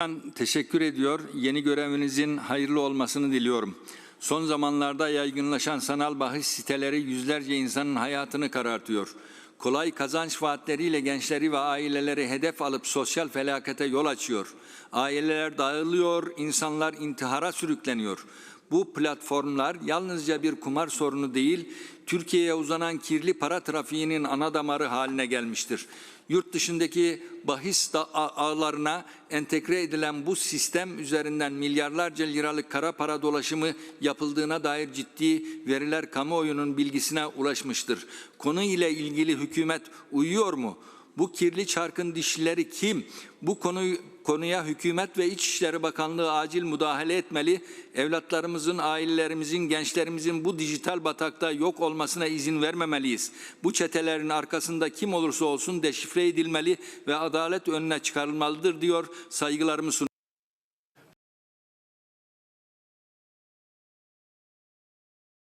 Ben teşekkür ediyor. Yeni görevinizin hayırlı olmasını diliyorum. Son zamanlarda yaygınlaşan sanal bahis siteleri yüzlerce insanın hayatını karartıyor. Kolay kazanç vaatleriyle gençleri ve aileleri hedef alıp sosyal felakete yol açıyor. Aileler dağılıyor, insanlar intihara sürükleniyor. Bu platformlar yalnızca bir kumar sorunu değil, Türkiye'ye uzanan kirli para trafiğinin ana damarı haline gelmiştir. Yurt dışındaki bahis ağlarına entegre edilen bu sistem üzerinden milyarlarca liralık kara para dolaşımı yapıldığına dair ciddi veriler kamuoyunun bilgisine ulaşmıştır. Konu ile ilgili hükümet uyuyor mu? Bu kirli çarkın dişlileri kim? Bu konuyu konuya hükümet ve İçişleri Bakanlığı acil müdahale etmeli. Evlatlarımızın, ailelerimizin, gençlerimizin bu dijital batakta yok olmasına izin vermemeliyiz. Bu çetelerin arkasında kim olursa olsun deşifre edilmeli ve adalet önüne çıkarılmalıdır diyor. Saygılarımı sunuyorum.